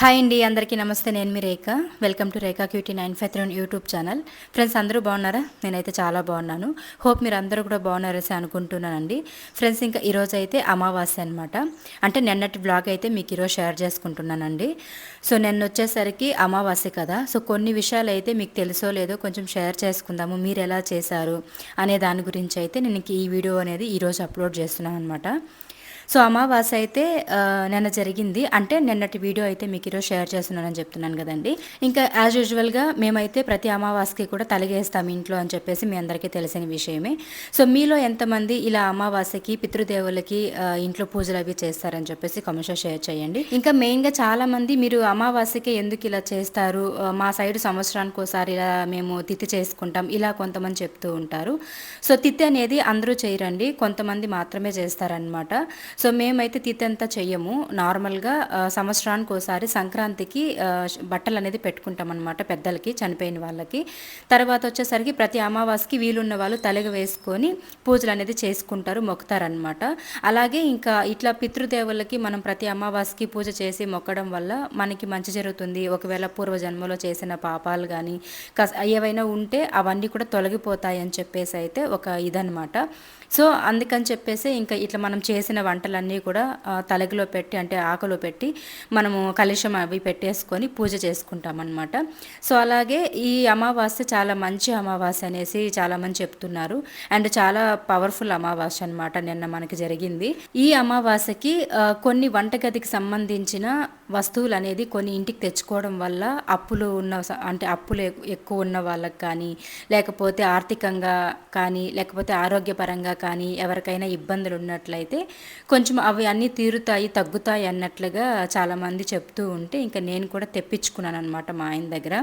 Hi అండి అందరికీ నమస్తే. నేను మీ Rekha. Welcome to Rekha QT nine five three YouTube channel friends అందరూ బాగున్నారా? నేనైతే చాలా బాగున్నాను. హోప్ మీరు అందరూ కూడా బాగున్నారని అనుకుంటున్నానండి. ఫ్రెండ్స్ ఇంకా ఈరోజు అయితే అమావాస్య అనమాట అంటే నిన్నటి బ్లాగ్ అయితే మీకు ఈరోజు షేర్ చేసుకుంటున్నానండి. సో నిన్న వచ్చేసరికి అమావాస్య కదా. సో కొన్ని విషయాలు అయితే మీకు తెలుసో లేదో కొంచెం షేర్ చేసుకుందాము. మీరు ఎలా చేశారు అనే దాని గురించి అయితే నేను ఈ వీడియో అనేది ఈరోజు అప్లోడ్ చేస్తున్నాను అనమాట సో అమావాస్య అయితే నిన్న జరిగింది. అంటే నిన్నటి వీడియో అయితే మీకు ఈరోజు షేర్ చేస్తున్నానని చెప్తున్నాను కదండి. ఇంకా యాజ్ యూజువల్గా మేమైతే ప్రతి అమావాస్యకి కూడా తలగేస్తాం ఇంట్లో అని చెప్పేసి మీ అందరికీ తెలిసిన విషయమే. సో మీలో ఎంతమంది ఇలా అమావాస్యకి పితృదేవులకి ఇంట్లో పూజలు అవి చేస్తారని చెప్పేసి కమర్షియల్ షేర్ చేయండి. ఇంకా మెయిన్గా చాలా మంది మీరు అమావాస్యకి ఎందుకు ఇలా చేస్తారు? మా సైడ్ సంవత్సరానికి ఒకసారి ఇలా మేము తిథి చేసుకుంటాం. ఇలా కొంతమంది చెప్తూ ఉంటారు. సో తిథి అనేది అందరూ చేయరండి. కొంతమంది మాత్రమే చేస్తారనమాట సో మేమైతే తీతంతా చెయ్యము. నార్మల్గా సంవత్సరానికి ఒకసారి సంక్రాంతికి బట్టలు అనేది పెట్టుకుంటాం అనమాట పెద్దలకి చనిపోయిన వాళ్ళకి. తర్వాత వచ్చేసరికి ప్రతి అమావాస్యకి వీలున్న వాళ్ళు తలగ వేసుకొని పూజలు అనేది చేసుకుంటారు మొక్కుతారనమాట అలాగే ఇంకా ఇట్లా పితృదేవులకి మనం ప్రతి అమావాస్యకి పూజ చేసి మొక్కడం వల్ల మనకి మంచి జరుగుతుంది. ఒకవేళ పూర్వజన్మలో చేసిన పాపాలు కానీ ఏవైనా ఉంటే అవన్నీ కూడా తొలగిపోతాయని చెప్పేసి అయితే ఒక ఇదనమాట సో అందుకని చెప్పేసి ఇంకా ఇట్లా మనం చేసిన వంటలన్నీ కూడా తలగిలో పెట్టి అంటే ఆకులో పెట్టి మనము కలుషం అవి పెట్టేసుకొని పూజ చేసుకుంటాం అనమాట సో అలాగే ఈ అమావాస్య చాలా మంచి అమావాస్య అనేసి చాలామంది చెప్తున్నారు. అండ్ చాలా పవర్ఫుల్ అమావాస్య అనమాట నిన్న మనకి జరిగింది. ఈ అమావాస్యకి కొన్ని వంటగదికి సంబంధించిన వస్తువులు అనేది కొన్ని ఇంటికి తెచ్చుకోవడం వల్ల అప్పులు ఉన్న అంటే అప్పులు ఎక్కువ ఉన్న వాళ్ళకి కానీ లేకపోతే ఆర్థికంగా కానీ లేకపోతే ఆరోగ్యపరంగా కానీ ఎవరికైనా ఇబ్బందులు ఉన్నట్లయితే కొంచెం అవి అన్నీ తీరుతాయి తగ్గుతాయి అన్నట్లుగా చాలామంది చెప్తూ ఉంటే ఇంకా నేను కూడా తెప్పించుకున్నాను అనమాట మా ఆయన దగ్గర.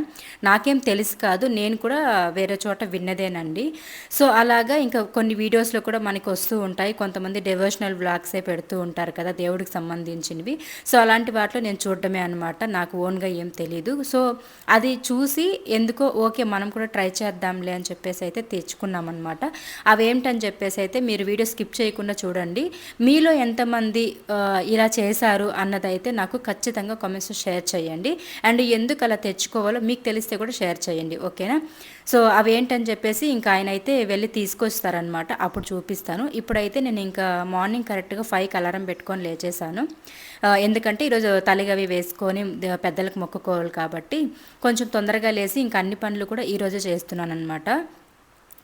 నాకేం తెలుసు కాదు నేను కూడా వేరే చోట విన్నదేనండి. సో అలాగా ఇంకా కొన్ని వీడియోస్లో కూడా మనకి వస్తూ ఉంటాయి. కొంతమంది డెవోషనల్ బ్లాగ్సే పెడుతూ ఉంటారు కదా దేవుడికి సంబంధించినవి. సో అలాంటి వాటిలో నేను నేను చూడడమే అనమాట నాకు ఓన్గా ఏం తెలియదు సో అది చూసి ఎందుకో ఓకే మనం కూడా ట్రై చేద్దాంలే అని చెప్పేసి అయితే తెచ్చుకున్నాం అనమాట అవేమిటని చెప్పేసి అయితే మీరు వీడియో స్కిప్ చేయకుండా చూడండి. మీలో ఎంతమంది ఇలా చేశారు అన్నదైతే నాకు ఖచ్చితంగా కామెంట్స్ షేర్ చేయండి. అండ్ ఎందుకు అలా తెచ్చుకోవాలో మీకు తెలిస్తే కూడా షేర్ చేయండి. ఓకేనా? సో అవి ఏంటని చెప్పేసి ఇంకా ఆయన అయితే వెళ్ళి తీసుకొస్తారనమాట అప్పుడు చూపిస్తాను. ఇప్పుడైతే నేను ఇంకా మార్నింగ్ కరెక్ట్గా ఫైవ్కి అలారం పెట్టుకొని లేచేసాను ఎందుకంటే ఈరోజు తలిగవి వేసుకొని పెద్దలకు మొక్కుకోవాలి కాబట్టి కొంచెం తొందరగా లేచి ఇంకా అన్ని పనులు కూడా ఈరోజే చేస్తున్నాను అనమాట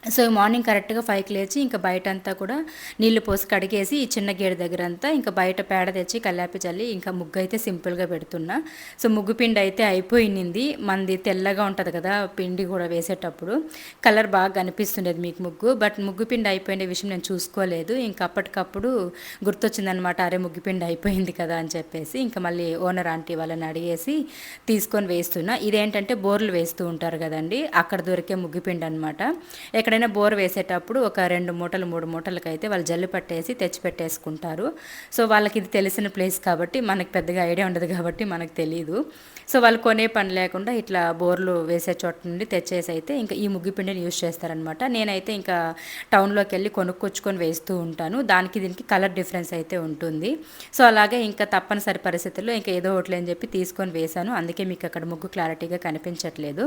సో మార్నింగ్ కరెక్ట్గా ఫైవ్కి లేచి ఇంకా బయట అంతా కూడా నీళ్ళు పోసి కడిగేసి ఈ చిన్న గేడు దగ్గర అంతా ఇంకా బయట పేడ తెచ్చి కల్లాపి చల్లి ఇంకా ముగ్గు అయితే సింపుల్గా పెడుతున్నా. సో ముగ్గు పిండి అయితే అయిపోయింది మంది తెల్లగా ఉంటుంది కదా పిండి కూడా వేసేటప్పుడు. కలర్ బాగా కనిపిస్తుండేది మీకు ముగ్గు. బట్ ముగ్గు పిండి అయిపోయిన విషయం నేను చూసుకోలేదు. ఇంకా అప్పటికప్పుడు గుర్తొచ్చిందనమాట అరే ముగ్గు పిండి అయిపోయింది కదా అని చెప్పేసి. ఇంకా మళ్ళీ ఓనర్ ఆంటీ వాళ్ళని అడిగేసి తీసుకొని వేస్తున్నా. ఇదేంటంటే బోర్లు వేస్తూ ఉంటారు కదండి అక్కడ దొరికే ముగ్గు పిండి అనమాట ఎక్కడైనా బోర్ వేసేటప్పుడు ఒక రెండు మూటలు మూడు మూటలకైతే అయితే వాళ్ళు జల్లు పట్టేసి తెచ్చి పెట్టేసుకుంటారు. సో వాళ్ళకి ఇది తెలిసిన ప్లేస్ కాబట్టి మనకు పెద్దగా ఐడియా ఉండదు కాబట్టి మనకు తెలియదు సో వాళ్ళు కొనే పని లేకుండా ఇట్లా బోర్లు వేసే చోట నుండి తెచ్చేసి అయితే ఇంకా ఈ ముగ్గుపిండిని యూజ్ చేస్తారనమాట నేనైతే ఇంకా టౌన్లోకి వెళ్ళి కొనుక్కొచ్చుకొని వేస్తూ ఉంటాను. దానికి దీనికి కలర్ డిఫరెన్స్ అయితే ఉంటుంది. సో అలాగే ఇంకా తప్పనిసరి పరిస్థితుల్లో ఇంకా ఏదో ఒకటి అని చెప్పి తీసుకొని వేశాను. అందుకే మీకు అక్కడ ముగ్గు క్లారిటీగా కనిపించట్లేదు.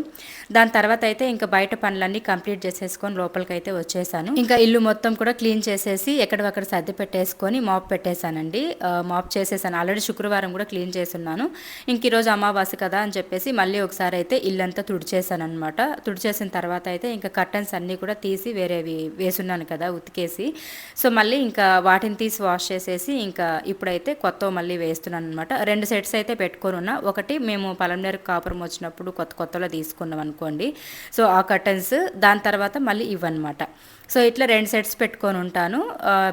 దాని తర్వాత అయితే ఇంకా బయట పనులన్నీ కంప్లీట్ చేసేసుకొని మాత్రం లోపలికైతే అయితే వచ్చేసాను. ఇంకా ఇల్లు మొత్తం కూడా క్లీన్ చేసేసి ఎక్కడక్కడ సర్ది పెట్టేసుకొని మాప్ పెట్టేశానండి. మాప్ చేసేసాను. ఆల్రెడీ శుక్రవారం కూడా క్లీన్ చేస్తున్నాను. ఇంక ఈరోజు అమావాస్య కదా అని చెప్పేసి మళ్ళీ ఒకసారి అయితే ఇల్లంతా తుడిచేసాను అనమాట తుడిచేసిన తర్వాత అయితే ఇంకా కర్టన్స్ అన్నీ కూడా తీసి వేరేవి వేసున్నాను కదా ఉతికేసి. సో మళ్ళీ ఇంకా వాటిని తీసి వాష్ చేసేసి ఇంకా ఇప్పుడైతే కొత్త మళ్ళీ వేస్తున్నాను అనమాట రెండు సెట్స్ అయితే పెట్టుకొని ఉన్నా. ఒకటి మేము పలంనేరు కాపురం వచ్చినప్పుడు కొత్త కొత్తలో తీసుకున్నాం అనుకోండి. సో ఆ కర్టన్స్. దాని తర్వాత మళ్ళీ మళ్ళీ ఇవన్నమాట సో ఇట్లా రెండు సెట్స్ పెట్టుకొని ఉంటాను.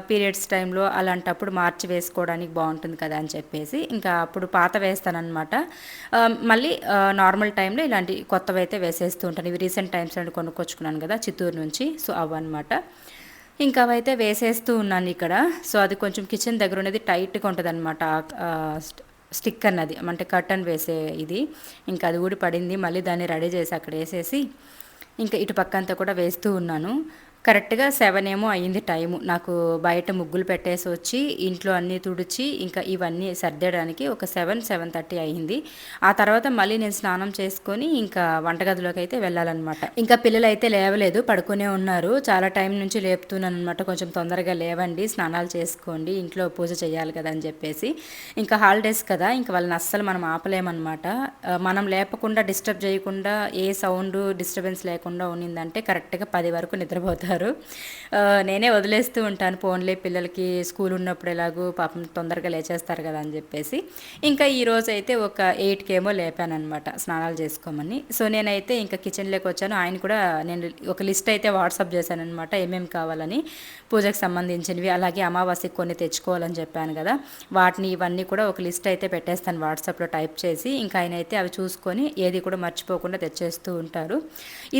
పీరియడ్స్ టైంలో అలాంటప్పుడు మార్చి వేసుకోవడానికి బాగుంటుంది కదా అని చెప్పేసి ఇంకా అప్పుడు పాత వేస్తానమాట మళ్ళీ నార్మల్ టైంలో ఇలాంటి కొత్తవి అయితే వేసేస్తూ ఉంటాను. ఇవి రీసెంట్ టైమ్స్ అండి కొనుక్కొచ్చుకున్నాను కదా చిత్తూరు నుంచి. సో అవన్నమాట. ఇంకా అవైతే వేసేస్తూ ఉన్నాను ఇక్కడ. సో అది కొంచెం కిచెన్ దగ్గర ఉన్నది టైట్గా ఉంటుంది అనమాట స్టిక్ అన్నది. అంటే కర్టన్ వేసే ఇది. ఇంకా అది ఊడి పడింది. మళ్ళీ దాన్ని రెడీ చేసి అక్కడ వేసేసి ఇంకా ఇటు పక్క అంతా కూడా వేస్తూ ఉన్నాను. కరెక్ట్గా సెవెన్ ఏమో అయ్యింది టైము. నాకు బయట ముగ్గులు పెట్టేసి వచ్చి ఇంట్లో అన్నీ తుడిచి ఇంకా ఇవన్నీ సర్దేయడానికి ఒక సెవెన్ సెవెన్ థర్టీ అయ్యింది. ఆ తర్వాత మళ్ళీ నేను స్నానం చేసుకొని ఇంకా వంటగదిలోకి అయితే వెళ్ళాలన్నమాట. ఇంకా పిల్లలు అయితే లేవలేదు పడుకునే ఉన్నారు. చాలా టైం నుంచి లేపుతున్నాను అనమాట కొంచెం తొందరగా లేవండి స్నానాలు చేసుకోండి ఇంట్లో పూజ చేయాలి కదా అని చెప్పేసి. ఇంకా హాలిడేస్ కదా ఇంకా వాళ్ళని అస్సలు మనం ఆపలేమన్నమాట. మనం లేపకుండా డిస్టర్బ్ చేయకుండా ఏ సౌండ్ డిస్టర్బెన్స్ లేకుండా ఉన్నిందంటే కరెక్ట్గా పది వరకు నిద్రపోతారు. ఉంటారు నేనే వదిలేస్తూ ఉంటాను ఫోన్లే పిల్లలకి స్కూల్ ఉన్నప్పుడు ఎలాగో పాపం తొందరగా లేచేస్తారు కదా అని చెప్పేసి. ఇంకా ఈరోజు అయితే ఒక ఎయిట్కి ఏమో లేపాను అనమాట స్నానాలు చేసుకోమని. సో నేనైతే ఇంకా కిచెన్లోకి వచ్చాను. ఆయన కూడా నేను ఒక లిస్ట్ అయితే వాట్సాప్ చేశానమాట ఏమేమి కావాలని పూజకు సంబంధించినవి అలాగే అమావాస్యకి కొన్ని తెచ్చుకోవాలని చెప్పాను కదా. వాటిని ఇవన్నీ కూడా ఒక లిస్ట్ అయితే పెట్టేస్తాను వాట్సాప్లో టైప్ చేసి. ఇంకా ఆయన అయితే అవి చూసుకొని ఏది కూడా మర్చిపోకుండా తెచ్చేస్తూ ఉంటారు.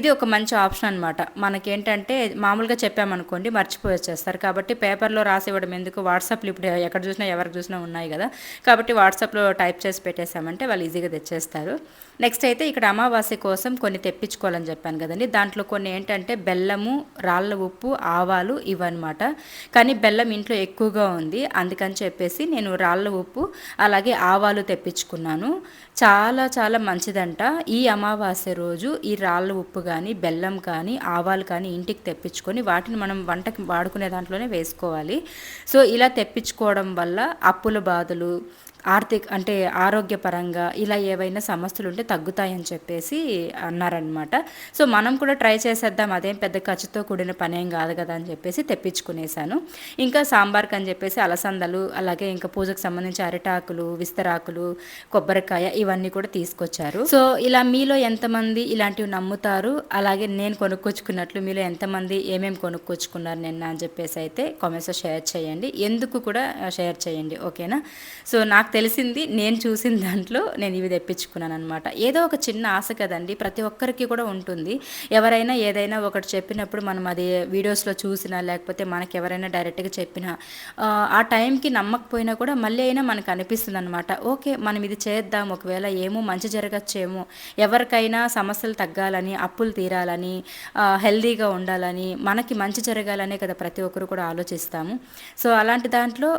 ఇది ఒక మంచి ఆప్షన్ అనమాట మనకేంటంటే మామూలుగా చెప్పామనుకోండి మర్చిపోయి వచ్చేస్తారు. కాబట్టి పేపర్లో రాసి ఇవ్వడం ఎందుకు? వాట్సాప్లో ఇప్పుడు ఎక్కడ చూసినా ఎవరికి చూసినా ఉన్నాయి కదా. కాబట్టి వాట్సాప్లో టైప్ చేసి పెట్టేశామంటే వాళ్ళు ఈజీగా తెచ్చేస్తారు. నెక్స్ట్ అయితే ఇక్కడ అమావాస్య కోసం కొన్ని తెప్పించుకోవాలని చెప్పాను కదండి. దాంట్లో కొన్ని ఏంటంటే బెల్లము రాళ్ళ ఉప్పు ఆవాలు ఇవన్నమాట కానీ బెల్లం ఇంట్లో ఎక్కువగా ఉంది. అందుకని చెప్పేసి నేను రాళ్ళ ఉప్పు అలాగే ఆవాలు తెప్పించుకున్నాను. చాలా చాలా మంచిదంట. ఈ అమావాస్య రోజు ఈ రాళ్ళ ఉప్పు కానీ బెల్లం కానీ ఆవాలు కానీ ఇంటికి తెప్పించుకొని వాటిని మనం వంటకి వాడుకునే దాంట్లోనే వేసుకోవాలి. సో ఇలా తెప్పించుకోవడం వల్ల అప్పుల బాధలు ఆర్థిక అంటే ఆరోగ్యపరంగా ఇలా ఏవైనా సమస్యలు ఉంటే తగ్గుతాయని చెప్పేసి అన్నారనమాట సో మనం కూడా ట్రై చేసేద్దాం. అదేం పెద్ద ఖర్చుతో కూడిన పని ఏం కాదు కదా అని చెప్పేసి తెప్పించుకునేసాను ఇంకా సాంబార్కి అని చెప్పేసి అలసందలు అలాగే ఇంకా పూజకు సంబంధించి అరిటాకులు విస్తరాకులు కొబ్బరికాయ ఇవన్నీ కూడా తీసుకొచ్చారు. సో ఇలా మీలో ఎంతమంది ఇలాంటివి నమ్ముతారు? అలాగే నేను కొనుక్కొచ్చుకున్నట్లు మీలో ఎంతమంది ఏమేమి కొనుక్కొచ్చుకున్నారు నిన్న అని చెప్పేసి అయితే కామెంట్స్లో షేర్ చేయండి. ఎందుకు కూడా షేర్ చేయండి. ఓకేనా? సో నాకు తెలిసింది నేను చూసిన దాంట్లో నేను ఇవి తెప్పించుకున్నాను అనమాట ఏదో ఒక చిన్న ఆశ కదండి ప్రతి ఒక్కరికి కూడా ఉంటుంది. ఎవరైనా ఏదైనా ఒకటి చెప్పినప్పుడు మనం అది వీడియోస్లో చూసినా లేకపోతే మనకి ఎవరైనా డైరెక్ట్గా చెప్పినా ఆ టైంకి నమ్మకపోయినా కూడా మళ్ళీ అయినా మనకు అనిపిస్తుంది అనమాట ఓకే మనం ఇది చేద్దాం ఒకవేళ ఏమో మంచి జరగచ్చేమో ఎవరికైనా సమస్యలు తగ్గాలని అప్పులు తీరాలని హెల్దీగా ఉండాలని మనకి మంచి జరగాలనే కదా ప్రతి ఒక్కరు కూడా ఆలోచిస్తాము. సో అలాంటి దాంట్లో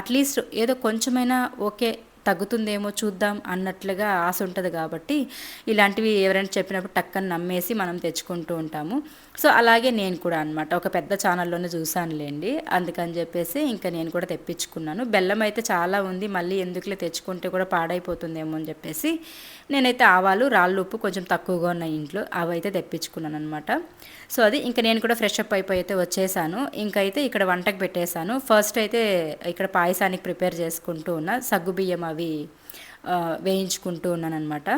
అట్లీస్ట్ ఏదో కొంచెమైనా ఓకే తగ్గుతుందేమో చూద్దాం అన్నట్లుగా ఆశ ఉంటుంది కాబట్టి ఇలాంటివి ఎవరైనా చెప్పినప్పుడు టక్కని నమ్మేసి మనం తెచ్చుకుంటూ ఉంటాము. సో అలాగే నేను కూడా అనమాట ఒక పెద్ద ఛానల్లోనే చూసానులేండి అందుకని చెప్పేసి ఇంకా నేను కూడా తెప్పించుకున్నాను. బెల్లం అయితే చాలా ఉంది మళ్ళీ ఎందుకులే తెచ్చుకుంటే కూడా పాడైపోతుందేమో అని చెప్పేసి నేనైతే ఆవాలు రాళ్ళు ఉప్పు కొంచెం తక్కువగా ఉన్నాయి ఇంట్లో. అవి అయితే తెప్పించుకున్నాను అనమాట సో అది ఇంకా నేను కూడా ఫ్రెష్ అప్ అయిపోయి అయితే వచ్చేసాను. ఇంకైతే ఇక్కడ వంటకు పెట్టేశాను. ఫస్ట్ అయితే ఇక్కడ పాయసానికి ప్రిపేర్ చేసుకుంటూ ఉన్న సగ్గు బియ్యం అవి వేయించుకుంటూ ఉన్నాను అనమాట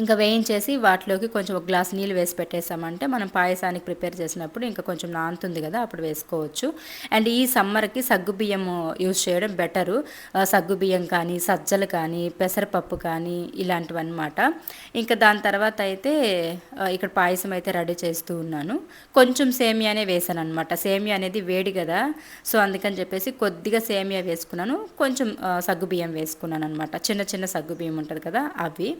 ఇంకా వేయించేసి వాటిలోకి కొంచెం ఒక గ్లాస్ నీళ్ళు వేసి పెట్టేసామంటే మనం పాయసానికి ప్రిపేర్ చేసినప్పుడు ఇంకా కొంచెం నాంతుంది కదా అప్పుడు వేసుకోవచ్చు. అండ్ ఈ సమ్మర్కి సగ్గుబియ్యం యూజ్ చేయడం బెటరు. సగ్గుబియ్యం కానీ సజ్జలు కానీ పెసరపప్పు కానీ ఇలాంటివన్నమాట. ఇంకా దాని తర్వాత అయితే ఇక్కడ పాయసం అయితే రెడీ చేస్తూ ఉన్నాను. కొంచెం సేమియానే వేసాను అనమాట సేమియా అనేది వేడి కదా సో అందుకని చెప్పేసి కొద్దిగా సేమియా వేసుకున్నాను. కొంచెం సగ్గుబియ్యం వేసుకున్నాను అనమాట చిన్న చిన్న సగ్గుబియ్యం ఉంటుంది కదా అవి.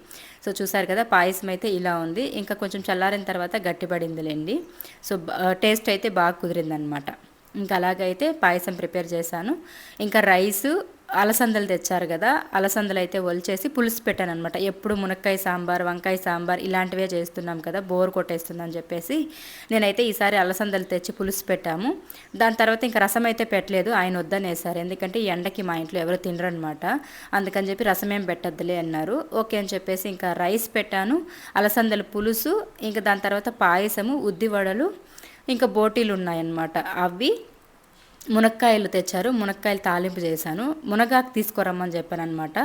సో చూసారు చూసారు కదా పాయసం అయితే ఇలా ఉంది. ఇంకా కొంచెం చల్లారిన తర్వాత గట్టిపడిందిలేండి. సో టేస్ట్ అయితే బాగా కుదిరిందనమాట. ఇంకా అలాగైతే పాయసం ప్రిపేర్ చేశాను. ఇంకా రైసు అలసందలు తెచ్చారు కదా అలసందలు అయితే ఒలిచేసి పులుసు పెట్టాను అనమాట ఎప్పుడు మునక్కాయ సాంబార్ వంకాయ సాంబార్ ఇలాంటివే చేస్తున్నాం కదా బోర్ కొట్టేస్తుందని చెప్పేసి నేనైతే ఈసారి అలసందలు తెచ్చి పులుసు పెట్టాము. దాని తర్వాత ఇంకా రసం అయితే పెట్టలేదు ఆయన వద్దనేసారు. ఎందుకంటే ఈ ఎండకి మా ఇంట్లో ఎవరు తినరనమాట అందుకని చెప్పి రసం ఏం పెట్టద్దులే అన్నారు. ఓకే అని చెప్పేసి ఇంకా రైస్ పెట్టాను అలసందల పులుసు ఇంకా దాని తర్వాత పాయసము ఉద్దివడలు ఇంకా బోటీలు ఉన్నాయన్నమాట. అవి మునక్కాయలు తెచ్చారు మునక్కాయలు తాలింపు చేశాను. మునగాకు తీసుకురమ్మని చెప్పాను అనమాట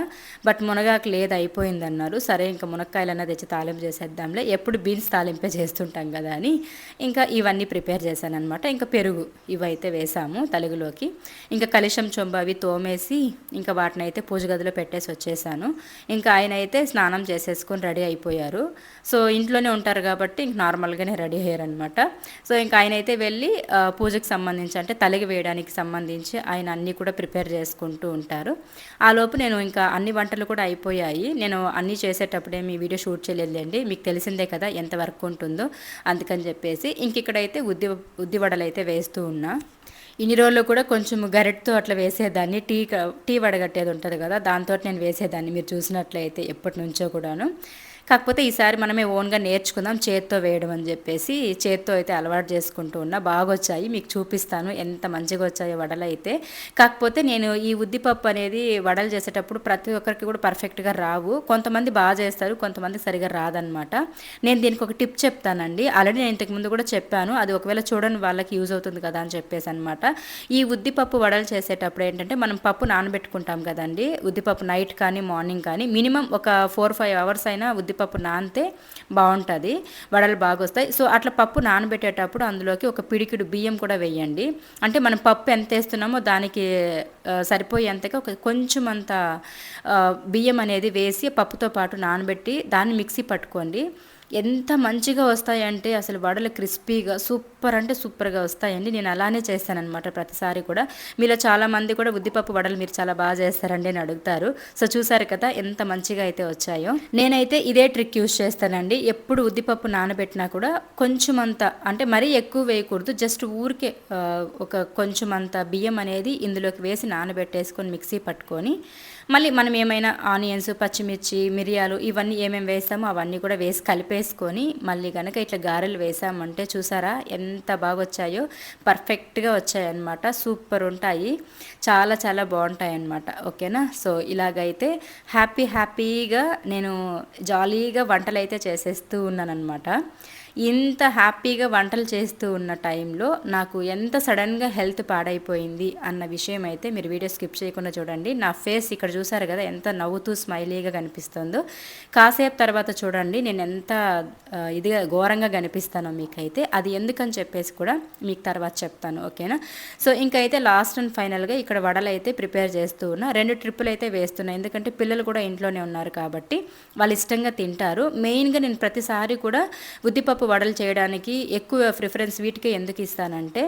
బట్ మునగాకు లేదు అయిపోయింది అన్నారు సరే ఇంకా మునక్కాయలు అన్న తెచ్చి తాలింపు చేసేద్దాంలే. ఎప్పుడు బీన్స్ తాలింపే చేస్తుంటాం కదా అని ఇంకా ఇవన్నీ ప్రిపేర్ చేశాను అనమాట ఇంకా పెరుగు ఇవైతే వేసాము తలుగులోకి. ఇంకా కలిషం చొంబ అవి తోమేసి ఇంకా వాటిని అయితే పూజ గదిలో పెట్టేసి వచ్చేసాను. ఇంకా ఆయన అయితే స్నానం చేసేసుకొని రెడీ అయిపోయారు. సో ఇంట్లోనే ఉంటారు కాబట్టి ఇంక నార్మల్గానే రెడీ అయ్యారనమాట సో ఇంకా ఆయన అయితే వెళ్ళి పూజకు సంబంధించి అంటే తలిగి వేయడం చేయడానికి సంబంధించి ఆయన అన్నీ కూడా ప్రిపేర్ చేసుకుంటూ ఉంటారు. ఆ లోపు నేను ఇంకా అన్ని వంటలు కూడా అయిపోయాయి. నేను అన్నీ చేసేటప్పుడే మీ వీడియో షూట్ చేయలేదండి. మీకు తెలిసిందే కదా ఎంత వర్క్ ఉంటుందో. అందుకని చెప్పేసి ఇంక ఇక్కడైతే ఉద్ది ఉద్ది వడలు అయితే వేస్తూ ఉన్నా. ఇన్ని రోజులు కూడా కొంచెం గరెట్తో అట్లా వేసేదాన్ని. టీ టీ వడగట్టేది ఉంటుంది కదా దాంతో నేను వేసేదాన్ని. మీరు చూసినట్లయితే ఎప్పటి నుంచో కూడాను. కాకపోతే ఈసారి మనమే ఓన్గా నేర్చుకుందాం చేత్తో వేయడం అని చెప్పేసి చేత్తో అయితే అలవాటు చేసుకుంటూ ఉన్నా. బాగా వచ్చాయి మీకు చూపిస్తాను ఎంత మంచిగా వచ్చాయో వడలు అయితే కాకపోతే నేను ఈ ఉద్దిపప్పు అనేది వడలు చేసేటప్పుడు ప్రతి ఒక్కరికి కూడా పర్ఫెక్ట్గా రావు. కొంతమంది బాగా చేస్తారు కొంతమంది సరిగా రాదనమాట నేను దీనికి ఒక టిప్ చెప్తానండి. ఆల్రెడీ నేను ఇంతకుముందు కూడా చెప్పాను అది ఒకవేళ చూడని వాళ్ళకి యూజ్ అవుతుంది కదా అని చెప్పేసి అనమాట ఈ ఉద్దిపప్పు వడలు చేసేటప్పుడు ఏంటంటే మనం పప్పు నానబెట్టుకుంటాం కదండి. ఉద్దిపప్పు నైట్ కానీ మార్నింగ్ కానీ మినిమం ఒక ఫోర్ ఫైవ్ అవర్స్ అయినా ఉద్దిపప్పు పప్పు నానితే బాగుంటుంది వడలు బాగా వస్తాయి సో అట్లా పప్పు నానబెట్టేటప్పుడు అందులోకి ఒక పిడికిడు బియ్యం కూడా వేయండి. అంటే మనం పప్పు ఎంత వేస్తున్నామో దానికి సరిపోయేంతగా ఒక కొంచెం అంత బియ్యం అనేది వేసి పప్పుతో పాటు నానబెట్టి దాన్ని మిక్సీ పట్టుకోండి. ఎంత మంచిగా వస్తాయంటే అసలు వడలు క్రిస్పీగా సూపర్ అంటే సూపర్గా వస్తాయండి. నేను అలానే చేస్తానమాట ప్రతిసారి కూడా. మీలో చాలామంది కూడా ఉద్దిపప్పు వడలు మీరు చాలా బాగా చేస్తారండి అని అడుగుతారు. సో చూసారు కదా ఎంత మంచిగా అయితే వచ్చాయో. నేనైతే ఇదే ట్రిక్ యూస్ చేస్తానండి. ఎప్పుడు ఉద్దిపప్పు నానబెట్టినా కూడా కొంచెం అంత అంటే మరీ ఎక్కువ వేయకూడదు. జస్ట్ ఊరికే ఒక కొంచెం అంత బియ్యం అనేది ఇందులోకి వేసి నానబెట్టేసుకొని మిక్సీ పట్టుకొని మళ్ళీ మనం ఏమైనా ఆనియన్స్ పచ్చిమిర్చి మిరియాలు ఇవన్నీ ఏమేమి వేస్తామో అవన్నీ కూడా వేసి కలిపేసుకొని మళ్ళీ కనుక ఇట్లా గారెలు వేసామంటే చూసారా ఎంత బాగా వచ్చాయో పర్ఫెక్ట్గా వచ్చాయన్నమాట. సూపర్ ఉంటాయి. చాలా చాలా బాగుంటాయి అన్నమాట ఓకేనా? సో ఇలాగైతే హ్యాపీ హ్యాపీగా నేను జాలీగా వంటలు అయితే చేసేస్తూ ఉన్నానన్నమాట. ఇంత హ్యాపీగా వంటలు చేస్తూ ఉన్న టైంలో నాకు ఎంత సడన్గా హెల్త్ పాడైపోయింది అన్న విషయం అయితే మీరు వీడియో స్కిప్ చేయకుండా చూడండి. నా ఫేస్ ఇక్కడ చూసారు కదా ఎంత నవ్వుతూ స్మైలీగా కనిపిస్తుందో. కాసేపు తర్వాత చూడండి నేను ఎంత ఇదిగా ఘోరంగా కనిపిస్తానో మీకైతే. అది ఎందుకని చెప్పేసి కూడా మీకు తర్వాత చెప్తాను ఓకేనా? సో ఇంకైతే లాస్ట్ అండ్ ఫైనల్గా ఇక్కడ వడలు అయితే ప్రిపేర్ చేస్తూ ఉన్నా. రెండు ట్రిప్పులు అయితే వేస్తున్నా. ఎందుకంటే పిల్లలు కూడా ఇంట్లోనే ఉన్నారు కాబట్టి వాళ్ళు ఇష్టంగా తింటారు. మెయిన్గా నేను ప్రతిసారి కూడా ఉద్దిపప్పు వడలు చేయడానికి ఎక్కువ ప్రిఫరెన్స్ వీటికే ఎందుకు ఇస్తానంటే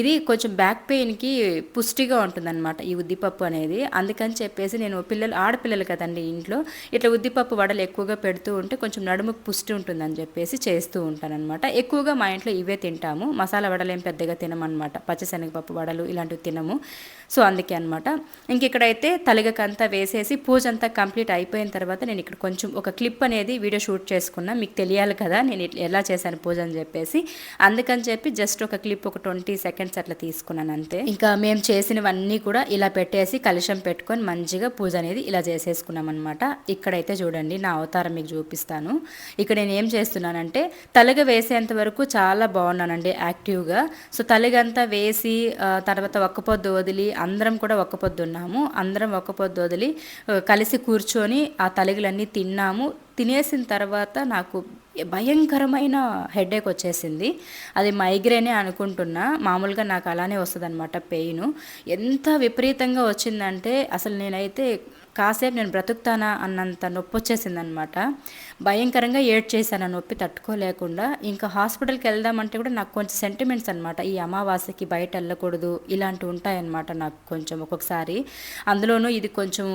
ఇది కొంచెం బ్యాక్ పెయిన్కి పుష్టిగా ఉంటుందన్నమాట ఈ ఉద్దిపప్పు అనేది. అందుకని చెప్పేసి నేను పిల్లలు ఆడపిల్లలు కదండి ఇంట్లో ఇట్లా ఉద్దిపప్పు వడలు ఎక్కువగా పెడుతూ ఉంటే కొంచెం నడుముకు పుష్టి ఉంటుందని చెప్పేసి చేస్తూ ఉంటానన్నమాట. ఎక్కువగా మా ఇంట్లో ఇవే తింటాము. మసాలా వడలు ఏం పెద్దగా తినమన్నమాట. పచ్చశనగపప్పు వడలు ఇలాంటివి తినము. సో అందుకే అనమాట ఇంక ఇక్కడైతే తలగకంతా వేసేసి పూజ అంతా కంప్లీట్ అయిపోయిన తర్వాత నేను ఇక్కడ కొంచెం ఒక క్లిప్ అనేది వీడియో షూట్ చేసుకున్నా. మీకు తెలియాలి కదా నేను ఎలా చేశాను పూజ అని చెప్పేసి. అందుకని చెప్పి జస్ట్ ఒక క్లిప్ ఒక ట్వంటీ సెకండ్స్ అట్లా తీసుకున్నాను అంతే. ఇంకా మేము చేసినవన్నీ కూడా ఇలా పెట్టేసి కలుషం పెట్టుకొని మంచిగా పూజ అనేది ఇలా చేసేసుకున్నాం అనమాట ఇక్కడైతే చూడండి నా అవతారం మీకు చూపిస్తాను. ఇక్కడ నేను ఏం చేస్తున్నానంటే తలగ వేసేంత వరకు చాలా బాగున్నానండి యాక్టివ్గా. సో తలగంతా వేసి తర్వాత ఒక్క పొద్దు వదిలి అందరం కూడా ఒక్క పొద్దు ఉన్నాము. అందరం ఒక్క పొద్దు వదిలి కలిసి కూర్చొని ఆ తలుగులన్నీ తిన్నాము. తినేసిన తర్వాత నాకు భయంకరమైన హెడేక్ వచ్చేసింది. అది మైగ్రేనే అనుకుంటున్నా. మామూలుగా నాకు అలానే వస్తుంది అనమాట పెయిన్. ఎంత విపరీతంగా వచ్చిందంటే అసలు నేనైతే కాసేపు నేను బ్రతుకుతానా అన్నంత నొప్పి వచ్చేసిందనమాట భయంకరంగా ఏడ్ చేశాను నొప్పి తట్టుకోలేకుండా. ఇంకా హాస్పిటల్కి వెళ్దామంటే కూడా నాకు కొంచెం సెంటిమెంట్స్ అనమాట ఈ అమావాస్యకి బయట వెళ్ళకూడదు ఇలాంటివి ఉంటాయన్నమాట నాకు కొంచెం ఒక్కొక్కసారి. అందులోనూ ఇది కొంచెం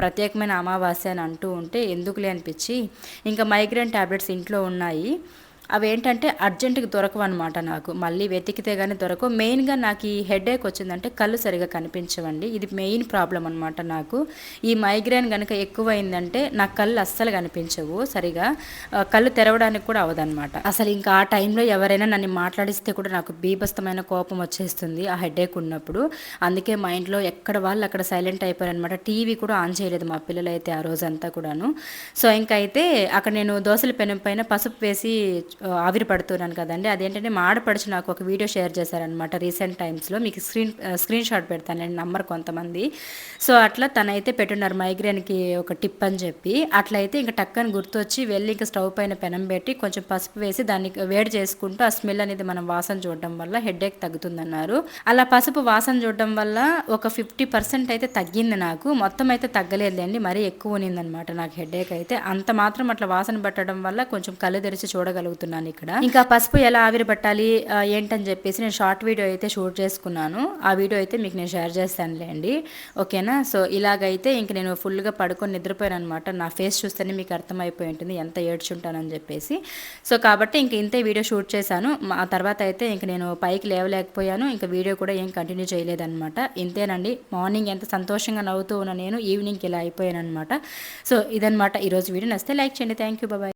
ప్రత్యేకమైన అమావాస్య అని అంటూ ఉంటే ఎందుకులే అనిపించి ఇంకా మైగ్రేన్ ట్యాబ్లెట్స్ ఇంట్లో ఉన్నాయి. అవి ఏంటంటే అర్జెంటుగా దొరకవు అనమాట నాకు. మళ్ళీ వెతికితే కానీ దొరకవు. మెయిన్గా నాకు ఈ హెడేక్ వచ్చిందంటే కళ్ళు సరిగా కనిపించవండి. ఇది మెయిన్ ప్రాబ్లం అనమాట నాకు. ఈ మైగ్రేన్ కనుక ఎక్కువైందంటే నా కళ్ళు అస్సలు కనిపించవు సరిగా. కళ్ళు తెరవడానికి కూడా అవదనమాట అసలు ఇంకా ఆ టైంలో ఎవరైనా నన్ను మాట్లాడిస్తే కూడా నాకు బీభస్తమైన కోపం వచ్చేస్తుంది ఆ హెడేక్ ఉన్నప్పుడు. అందుకే మా ఇంట్లో ఎక్కడ వాళ్ళు అక్కడ సైలెంట్ అయిపోయారనమాట టీవీ కూడా ఆన్ చేయలేదు మా పిల్లలు అయితే ఆ రోజంతా కూడాను. సో ఇంకైతే అక్కడ నేను దోశల పెనం పైన పసుపు వేసి ఆవిరి పడుతున్నాను కదండి. అదేంటంటే మా ఆడపడుచు నాకు ఒక వీడియో షేర్ చేశారనమాట రీసెంట్ టైమ్స్లో. మీకు స్క్రీన్ స్క్రీన్ షాట్ పెడతాను నేను నంబర్ కొంతమంది. సో అట్లా తనైతే పెట్టున్నారు మైగ్రేన్కి ఒక టిప్ అని చెప్పి. అట్లయితే ఇంకా టక్కని గుర్తొచ్చి వెళ్ళి ఇంకా స్టవ్ పైన పెనం పెట్టి కొంచెం పసుపు వేసి దాన్ని వేడి చేసుకుంటూ ఆ స్మెల్ అనేది మనం వాసన చూడడం వల్ల హెడేక్ తగ్గుతుందన్నారు. అలా పసుపు వాసన చూడడం వల్ల ఒక ఫిఫ్టీ పర్సెంట్ అయితే తగ్గింది నాకు. మొత్తం అయితే తగ్గలేదండి మరీ ఎక్కువ ఉన్నిందనమాట నాకు హెడేక్ అయితే. అంత మాత్రం అట్లా వాసన పట్టడం వల్ల కొంచెం కళ్ళు తెరిచి చూడగలుగుతున్నాను. చూపిస్తున్నాను ఇక్కడ. ఇంకా పసుపు ఎలా ఆవిరి పట్టాలి ఏంటని చెప్పేసి నేను షార్ట్ వీడియో అయితే షూట్ చేసుకున్నాను. ఆ వీడియో అయితే మీకు నేను షేర్ చేస్తానులేండి. ఓకేనా? సో ఇలాగైతే ఇంక నేను ఫుల్గా పడుకొని నిద్రపోయాను అనమాట నా ఫేస్ చూస్తేనే మీకు అర్థమైపోయి ఉంటుంది ఎంత ఏడ్చుంటానని చెప్పేసి. సో కాబట్టి ఇంక ఇంతే వీడియో షూట్ చేశాను. మా- ఆ తర్వాత అయితే ఇంక నేను పైకి లేవలేకపోయాను. ఇంకా వీడియో కూడా ఏం కంటిన్యూ చేయలేదన్నమాట. ఇంతేనండి. మార్నింగ్ ఎంత సంతోషంగా నవ్వుతూ ఉన్నా నేను ఈవినింగ్కి ఇలా అయిపోయాను అనమాట సో ఇదనమాట ఈరోజు వీడియో. నచ్చితే లైక్ చేయండి. Thank you. బాబాయ్